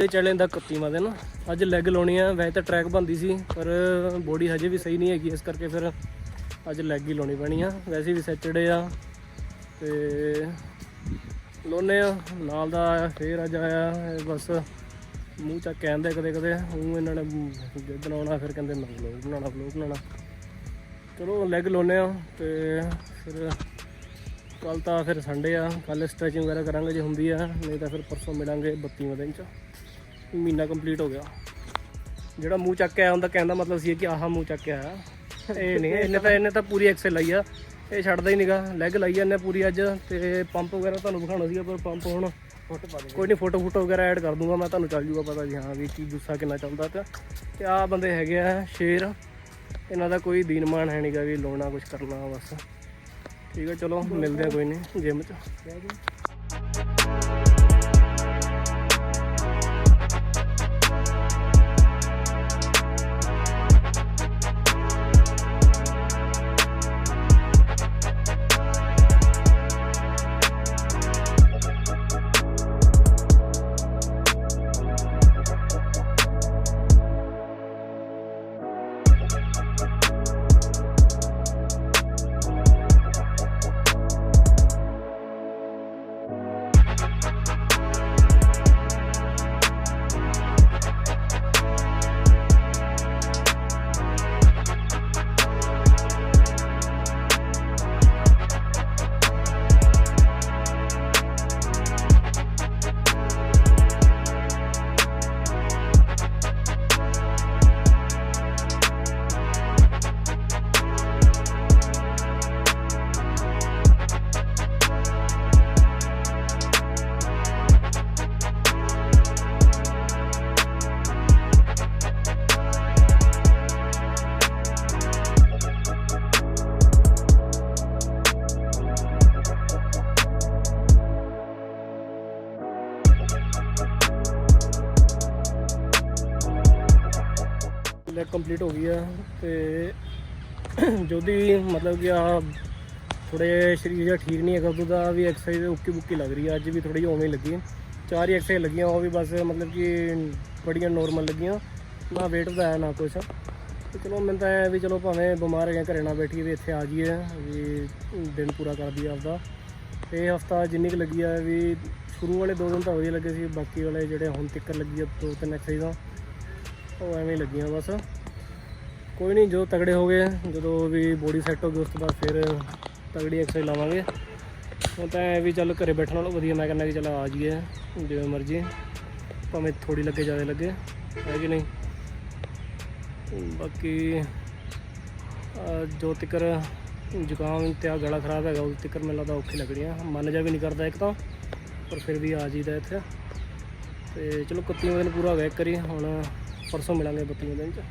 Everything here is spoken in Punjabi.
ਤੇ ਚਲੇ ਦਾ 31ਵਾਂ ਦਿਨ ਅੱਜ ਲੈਗ ਲਾਉਣੀ ਆ, ਵੈਸੇ ਤਾਂ ਟਰੈਕ ਬੰਦੀ ਸੀ, ਪਰ ਬੋਡੀ ਹਜੇ ਵੀ ਸਹੀ ਨਹੀਂ ਹੈਗੀ, ਇਸ ਕਰਕੇ ਫਿਰ ਅੱਜ ਲੈਗ ਹੀ ਲਾਉਣੀ ਪੈਣੀ ਆ। ਵੈਸੇ ਵੀ ਸੈਟਰਡੇ ਆ, ਤੇ ਲਾਉਨੇ ਆ, ਨਾਲ ਦਾ ਆਇਆ ਫੇਰ ਅੱਜ ਆਇਆ ਬਸ ਮੂੰਹ ਚੱਕ ਕੇ ਆਂਦੇ ਕਦੇ ਕਦੇ ਉਹ ਇਹਨਾਂ ਨੇ ਬਣਾਉਣਾ, ਫਿਰ ਕਹਿੰਦੇ ਨਾ ਵਲੋਗ ਬਣਾਉਣਾ ਵਲੋਗ ਬਣਾਉਣਾ। ਚਲੋ ਲੈਗ ਲਾਉਨੇ ਆ, ਤੇ ਫਿਰ ਕੱਲ ਤਾਂ ਫਿਰ ਸੰਡੇ ਆ ਕੱਲ ਸਟ੍ਰੈਚਿੰਗ ਵਗੈਰਾ ਕਰਾਂਗੇ ਜੇ ਹੁੰਦੀ ਆ, ਨਹੀਂ ਤਾਂ ਫਿਰ ਪਰਸੋਂ ਮਿਲਾਂਗੇ 32ਵੇਂ ਦਿਨ ਚ। ਮਹੀਨਾ ਕੰਪਲੀਟ ਹੋ ਗਿਆ। ਜਿਹੜਾ ਮੂੰਹ ਚੱਕ ਕੇ ਆਇਆ ਹੁੰਦਾ ਕਹਿੰਦਾ ਮਤਲਬ ਸੀ ਕਿ ਆਹ ਮੂੰਹ ਚੱਕ ਕੇ ਆਇਆ। ਇਹ ਨਹੀਂ ਇਹਨੇ ਤਾਂ ਇਹਨੇ ਤਾਂ ਪੂਰੀ ਐਕਸਲ ਲਾਈ ਆ। ਇਹ ਛੱਡਦਾ ਹੀ ਨਹੀਂਗਾ ਲੈਗ ਲਾਈ ਆ ਇਹਨੇ ਪੂਰੀ ਅੱਜ, ਤੇ ਪੰਪ ਵਗੈਰਾ ਤੁਹਾਨੂੰ ਵਿਖਾਉਣਾ ਸੀਗਾ, ਪਰ ਪੰਪ ਹੁਣ ਕੋਈ ਨਹੀਂ ਫੋਟੋ ਫੋਟੋ ਵਗੈਰਾ ਐਡ ਕਰ ਦੂੰਗਾ ਮੈਂ, ਤੁਹਾਨੂੰ ਚੱਲ ਜੂਗਾ ਪਤਾ ਜੀ, ਹਾਂ, ਵੀ ਕੀ ਗੁੱਸਾ ਕਿੰਨਾ ਚੱਲਦਾ ਤੇ ਤੇ ਆਹ ਬੰਦੇ ਹੈਗੇ ਆ, ਸ਼ੇਰ। ਇਹਨਾਂ ਦਾ ਕੋਈ ਦੀਨਮਾਨ ਹੈ ਨਹੀਂਗਾ ਵੀ ਲਾਉਣਾ ਕੁਝ ਕਰਨਾ, ਬਸ। ਠੀਕ ਹੈ ਚਲੋ, ਮਿਲਦੇ ਆ ਕੋਈ ਨਹੀਂ ਜਿਮ 'ਚ। ਲੈਗ ਕੰਪਲੀਟ ਹੋ ਗਈ ਆ ਤੇ ਜੋਦੀ ਮਤਲਬ ਕਿ ਆ ਥੋੜੇ ਸਰੀਰ ਜਿਹਾ ਠੀਕ ਨਹੀਂ ਹੈਗਾ ਉਹਦਾ ਵੀ ਐਕਸਰਸਾਈਜ਼ ਉੱਕੀ ਬੁੱਕੀ ਲੱਗ ਰਹੀ ਆ, ਅੱਜ ਵੀ ਥੋੜੀ ਉਵੇਂ ਹੀ ਲੱਗੀ। ਚਾਰ ਹੀ ਐਕਸਰਸਾਈਜ਼ ਲੱਗੀਆਂ, ਉਹ ਵੀ ਬਸ ਮਤਲਬ ਕਿ ਬੜੀਆਂ ਨੋਰਮਲ ਲੱਗੀਆਂ, ਨਾ weight ਵਧਾਇਆ, ਨਾ ਕੁਛ। ਤੇ ਚਲੋ ਮੈਨੂੰ ਤਾਂ ਐਂ ਵੀ ਚਲੋ ਭਾਵੇਂ ਬਿਮਾਰ ਹੈਗੇ, ਘਰੇ ਨਾ ਬੈਠੀਏ ਵੀ ਇੱਥੇ ਆ ਜਾਈਏ, ਵੀ ਦਿਨ ਪੂਰਾ ਕਰ ਦਈਏ ਆਪਦਾ। ਇਹ ਹਫਤਾ ਜਿੰਨੀ ਕੁ ਲੱਗੀ ਆ ਵੀ ਸ਼ੁਰੂ ਵਾਲੇ ਦੋ ਦਿਨ ਤਾਂ ਵਧੀਆ ਲੱਗੇ ਸੀ, ਬਾਕੀ ਵਾਲੇ ਜਿਹੜੇ ਹੁਣ ਤੱਕ ਲੱਗੀ ਆ, ਦੋ ਤਿੰਨ ਐਕਸਰਸਾਈਜ਼ਾਂ ਉਹ ਐਵੇਂ ਹੀ ਲੱਗੀਆਂ ਬਸ। ਕੋਈ ਨਹੀਂ ਜੋ ਤਗੜੇ ਹੋ ਗਏ ਜਦੋਂ ਵੀ ਬੋਡੀ ਸੈੱਟ ਹੋ ਗਈ ਉਸ ਤੋਂ ਬਾਅਦ ਫਿਰ ਤਗੜੀ ਐਕਸਰਸਾਈਜ਼ ਲਾਵਾਂਗੇ। ਹੁਣ ਤਾਂ ਐ ਵੀ ਚੱਲ ਘਰੇ ਬੈਠਣ ਨਾਲੋਂ ਵਧੀਆ, ਮੈਂ ਕਹਿੰਦਾ ਕਿ ਚੱਲ ਆ ਜਾਈਏ, ਜਿਵੇਂ ਮਰਜ਼ੀ। ਭਾਵੇਂ ਥੋੜੀ ਲੱਗੇ, ਜ਼ਿਆਦਾ ਲੱਗੇ, ਹੈ ਕਿ ਨਹੀਂ? ਬਾਕੀ ਜੋ ਤਿਕਰ ਜ਼ੁਕਾਮ ਤੇ ਆ ਗਲਾ ਖਰਾਬ ਹੈਗਾ ਉਹ ਤਿਕਰ ਮੈਨੂੰ ਲੱਗਦਾ ਔਖੀ ਲੱਗਣੀਆਂ। ਮਨ ਜਾ ਵੀ ਨਹੀਂ ਕਰਦਾ ਇੱਕ ਤਾਂ, ਪਰ ਫਿਰ ਵੀ ਆ ਜੀਦਾ ਇੱਥੇ। ਤੇ ਚਲੋ 31 ਦਿਨ ਪੂਰਾ ਹੋ ਗਿਆ ਇੱਕ ਵਾਰੀ। ਹੁਣ ਪਰਸੋਂ ਮਿਲਾਂਗੇ 32 ਦਿਨ ਚ